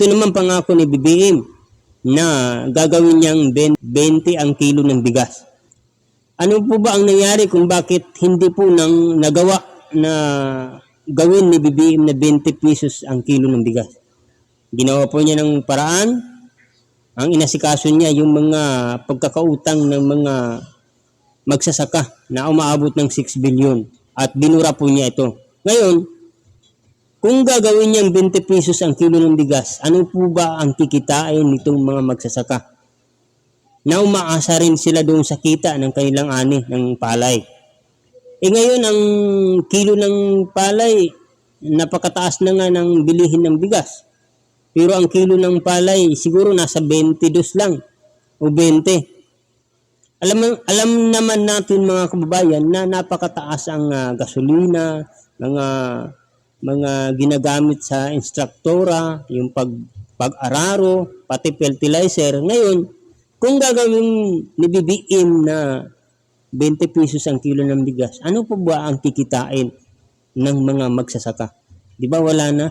Ito naman pangako ni BBM na gagawin niyang 20 ang kilo ng bigas. Ano po ba ang nangyari kung bakit hindi po nang nagawa na gawin ni BBM na 20 pesos ang kilo ng bigas? Ginawa po niya ng paraan. Ang inasikaso niya yung mga pagkakautang ng mga magsasaka na umaabot ng 6 billion at binura po niya ito. Ngayon, kung gagawin niyang 20 pesos ang kilo ng bigas, ano po ba ang kikitain nitong mga magsasaka? Na umaasa rin sila doon sa kita ng kanilang ani ng palay. E ngayon, ang kilo ng palay, napakataas na nga ng bilihin ng bigas. Pero ang kilo ng palay, siguro nasa 22 lang o 20. Alam, alam naman natin mga kababayan na napakataas ang ah, gasolina, mga mga ginagamit sa instruktora, yung pag pag-araro, pati fertilizer. Ngayon, kung gagawin ni BBM na 20 pesos ang kilo ng bigas, ano po ba ang kikitain ng mga magsasaka? Di ba wala na?